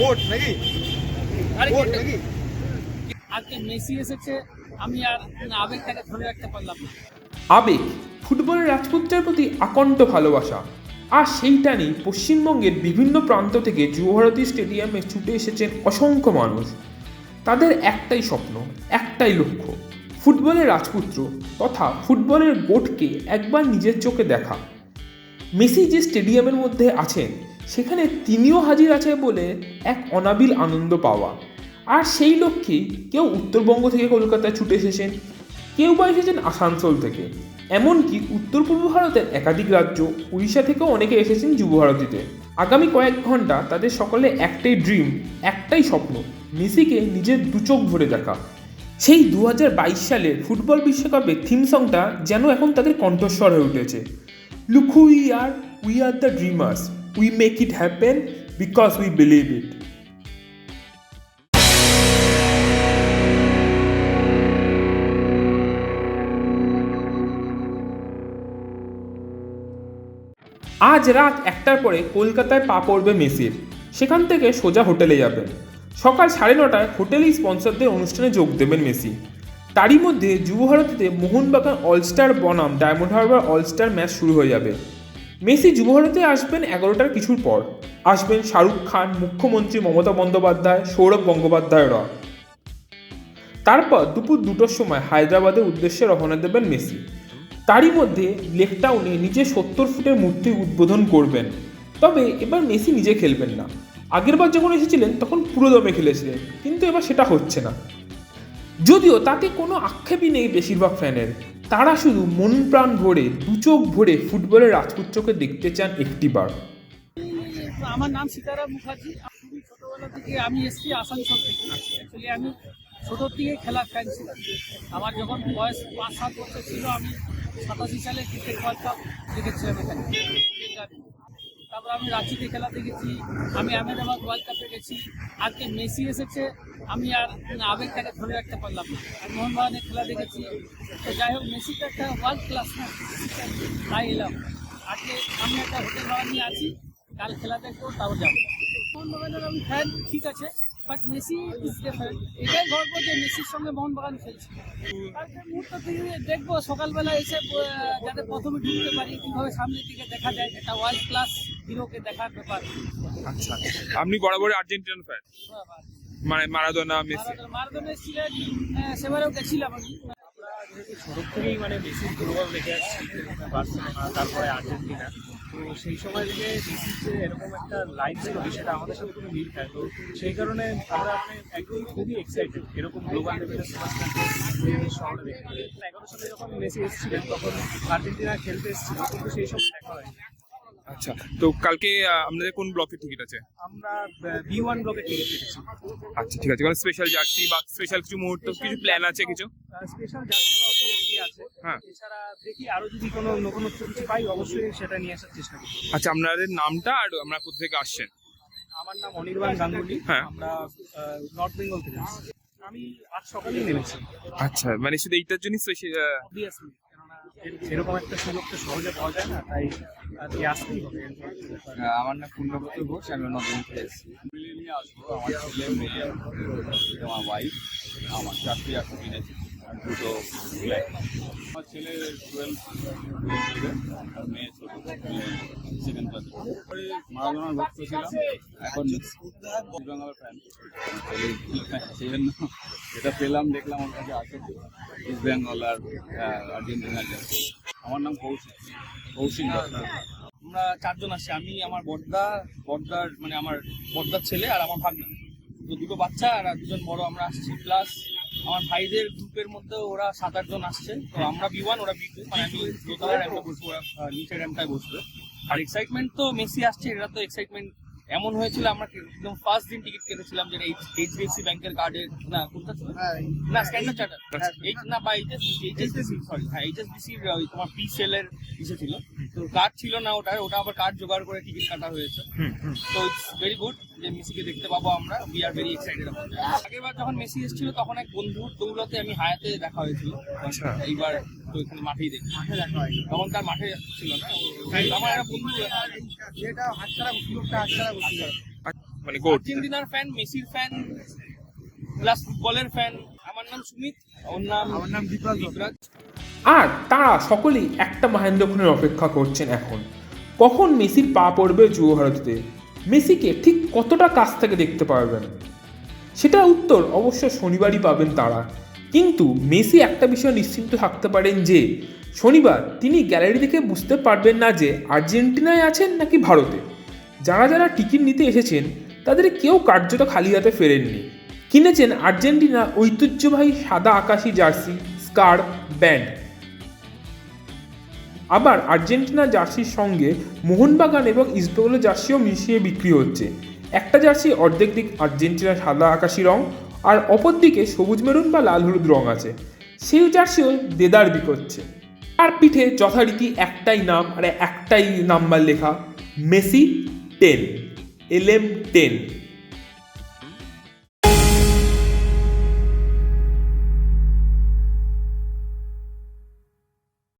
Vote নাকি? Vote নাকি? আজকে মেসি এসেছে আমি আর আবেগটাকে ধরে রাখতে পারলাম না। আবেগ ফুটবলের রাজপুত্রের প্রতি আকণ্ঠ ভালোবাসা। আর সেই টানেই পশ্চিমবঙ্গের বিভিন্ন প্রান্ত থেকে যুবভারতী স্টেডিয়ামে ছুটে এসেছেন অসংখ্য মানুষ। তাদের একটাই স্বপ্ন একটাই লক্ষ্য ফুটবলের রাজপুত্র তথা ফুটবলের গোটকে একবার নিজের চোখে দেখা। মেসি যে স্টেডিয়ামের মধ্যে আছেন সেখানে তিনিও হাজির আছে বলে এক অনাবিল আনন্দ পাওয়া। আর সেই লক্ষ্যেই কেউ উত্তরবঙ্গ থেকে কলকাতায় ছুটে এসেছেন, কেউ বা এসেছেন আসানসোল থেকে। এমনকি উত্তর পূর্ব ভারতের একাধিক রাজ্য উড়িষ্যা থেকেও অনেকে এসেছেন যুবভারতীতে আগামী কয়েক ঘণ্টা তাদের সকলে একটাই ড্রিম একটাই স্বপ্ন, মেসিকে নিজের দুচোখ ভরে দেখা। সেই দু হাজার বাইশ সালের ফুটবল বিশ্বকাপের থিম সংটা যেন এখন তাদের কণ্ঠস্বর হয়ে উঠেছে। Look we are we are the dreamers we make it happen because we believe it আজ রাত একটার পরে কলকাতায় পা পড়বে মেসির সেখান থেকে সোজা হোটেলে যাবেন। সকাল সাড়ে নটায় হোটেলেই স্পন্সরদের অনুষ্ঠানে যোগ দেবেন মেসি। তারই মধ্যে যুবভারতীতে মোহনবাগান অলস্টার বনাম Diamond Harbour all star match শুরু হয়ে যাবে। মেসি যুবভারতে আসবেন এগারোটার কিছুর পর। আসবেন শাহরুখ খান, মুখ্যমন্ত্রী মমতা বন্দ্যোপাধ্যায়, সৌরভ গঙ্গোপাধ্যায়রা তারপর দুপুর দুটোর সময় হায়দ্রাবাদের উদ্দেশ্যে রওনা দেবেন মেসি। তারই মধ্যে লেকটাউনে নিজে সত্তর ফুটের মূর্তি উদ্বোধন করবেন। তবে এবার মেসি নিজে খেলবেন না। আগেরবার যখন এসেছিলেন, তখন পুরো দমে খেলেছিলেন, কিন্তু এবার সেটা হচ্ছে না। যদিও তাতে কোনো আক্ষেপই নেই বেশিরভাগ ফ্যানের তারা শুধু মন প্রাণ ভরে, দু চোখ ভরে ফুটবলের রাজপুত্রকে দেখতে চান একটিবার। আমার নাম সীতারাম মুখার্জি। আমি ছোটবেলা থেকে আমি এসেছি আসানসোল থেকে। অ্যাকচুয়ালি আমি ছোটো থেকে খেলার ফ্যান ছিলাম। আমার যখন বয়স পাঁচ, সাত বছর ছিল, আমি সাতাশি সালে ক্রিকেট ওয়ার্ল্ড কাপ দেখেছিলাম এখানে। তারপর আমি রাঁচিতে খেলা দেখেছি আমি আহমেদাবাদ ওয়ার্ল্ড কাপে গেছি, আজকে মেসি এসেছে, আমি আর আবেগটাকে ধরে রাখতে পারলাম না। আমি মোহনবাগানের খেলা দেখেছি তো যাই হোক, মেসি তো একটা ওয়ার্ল্ড ক্লাস না তাই এলাম। আজকে আমি একটা হোটেল ভাড়া নিয়ে আছি, কাল খেলা দেখব তারপর যাব। মোহনবাগানের আমি ফ্যান ঠিক আছে বাট মেসি ইজ ডিফারেন্ট এটাই গর্ব যে মেসির সঙ্গে মোহনবাগান খেলছে। কালকের মুহূর্ত থেকে দেখব? সকালবেলা এসে যাতে প্রথমে ঢুকতে পারি, কীভাবে সামনের দিকে দেখা যায়, একটা ওয়ার্ল্ড ক্লাস হিরোকে দেখার ব্যাপার আচ্ছা আপনি বরাবর আর্জেন্টিনান ফ্যান মানে মারাদোনা মেসি? মারাদোনা এসেছিলেন সেবারেও গেছিলাম আমি। থেকেই মানে দেখে আসছি বার্সেলোনা তারপরে আর্জেন্টিনা তো সেই সময় থেকে মেসির যে এরকম একটা সেটা আমাদের সাথে কোনো মিল তো সেই কারণে আমরা মানে একদম খুবই এক্সাইটেড এরকম গ্লোবাল লেভেলের সুপারস্টারকে শহরে দেখতে এগারো সালে যখন মেসি এসেছিলেন তখন আর্জেন্টিনা খেলতে এসেছিল কিন্তু সেই সময় দেখা হয়নি। আচ্ছা তো কালকে আপনাদের কোন ব্লকের টিকিট আছে? আমরা বি ওয়ান ব্লকে টিকিট কেটেছি আচ্ছা ঠিক আছে স্পেশাল জার্সি বা স্পেশাল কিছু মুহূর্ত কিছু প্ল্যান আছে কিছু? স্পেশাল জার্সি আছে। হ্যাঁ। এছাড়া দেখি আরও যদি কোনো নতুনত্ব কিছু পাই অবশ্যই সেটা নিয়ে আসার চেষ্টা করি আচ্ছা আপনাদের নামটা আর আমরা কোথা থেকে আসছেন? আমার নাম অনির্বাণ গাঙ্গুলি। হ্যাঁ। আমরা নর্থ বেঙ্গল থেকে আমি আজ সকালেই নেমেছি। আচ্ছা মানে শুধু এইটার জন্য স্পেশাল এরকম একটা সুযোগ তো সহজে পাওয়া যায় না, তাই আজকে আসতেই আমার নাম পূর্ণব্রত ঘোষ, আমি নতুন থেকে নিয়ে আসব, আমার ছেলে, মেয়ে আমার ওয়াইফ আমার চাকরি এখন কিনেছি আমার ছেলে টুয়েলভ মেয়ে ছোট সেকেন্ড ক্লাসে মারাদোনার ভক্ত ছিলাম এখন বাংলার ফ্যান সেই জন্য যেটা পেলাম দেখলাম ওর কাছে আছে ইস্ট বেঙ্গল আর আর্জেন্টিনার জার্সি। আমার নাম কৌশিক কৌশিক আমরা চারজন আসছি, আমি, আমার বর্দা, বর্দার মানে আমার বর্দার ছেলে আর আমার ভাগনা তো দুটো বাচ্চা আর দুজন বড়, আমরা আসছি প্লাস আমার ভাইদের গ্রুপের মধ্যে ওরা সাত আট জন আসছে। তো আমরা বি ওয়ান ওরা বি টু মানে আমি দোতলার র্যামটা বসবো ওরা নিচের র্যামটায় বসবে। আর এক্সাইটমেন্ট তো মেসি আসছে এটা তো এক্সাইটমেন্ট এমন হয়েছিল আমরা একদম ফার্স্ট দিন টিকিট কেটেছিলাম যেটা এইচডিএফসি ব্যাংকের কার্ডের না কোনটা ছিল? না স্ট্যান্ডার্ড চার্টার এইচ না বা এইচএসবিসি এইচএসবিসি সরি হ্যাঁ এইচএসবিসি তোমার পি সেলের ইসে ছিল। তো কার্ড ছিল না ওটার ওটা আবার কার্ড জোগাড় করে টিকিট কাটা হয়েছে। তো ইটস ভেরি গুড যে মেসিকে দেখতে পাবো আমরা উই আর ভেরি এক্সাইটেড আগেরবার যখন মেসি এসেছিল তখন এক বন্ধুর দৌলতে আমি হায়াতে দেখা হয়েছিল। আচ্ছা। এইবার তো এখানে মাঠেই দেখি মাঠে দেখা হয় তখন তার মাঠে ছিল না। আমার একটা বন্ধু যেটা হাতছাড়া সুযোগটা হাতছাড়া মানে আর্জেন্টিনার ফ্যান মেসির ফ্যান প্লাস ফুটবলের ফ্যান আমার নাম সুমিত ওর নাম আমার নাম দীপরাজ আর তারা সকলেই একটা মহেন্দ্রক্ষণের অপেক্ষা করছেন এখন। কখন মেসির পা পড়বে যুব ভারতীতে মেসিকে ঠিক কতটা কাছ থেকে দেখতে পারবেন? সেটা উত্তর অবশ্য শনিবারই পাবেন তারা। কিন্তু মেসি একটা বিষয় নিশ্চিন্ত থাকতে পারেন যে, শনিবার তিনি গ্যালারি থেকে বুঝতে পারবেন না যে আর্জেন্টিনায় আছেন নাকি ভারতে। যারা যারা টিকিট নিতে এসেছেন, তাদের কেউ কার্যত খালি হাতে ফেরেননি। কিনেছেন আর্জেন্টিনা ঐতিহ্যবাহী সাদা আকাশি জার্সি, স্কার্ফ, ব্যান্ড। আবার আর্জেন্টিনা জার্সির সঙ্গে মোহনবাগান এবং ইস্টবেঙ্গলের জার্সিও মিশিয়ে বিক্রি হচ্ছে। একটা জার্সি অর্ধেক দিক আর্জেন্টিনার সাদা আকাশি রং আর অপর দিকে সবুজ মেরুন বা লাল হলুদ রং আছে। সেই জার্সিও দেদার বিকোচ্ছে আর পিঠে যথারীতি একটাই নাম আর একটাই নাম্বার লেখা, Messi ten L M ten.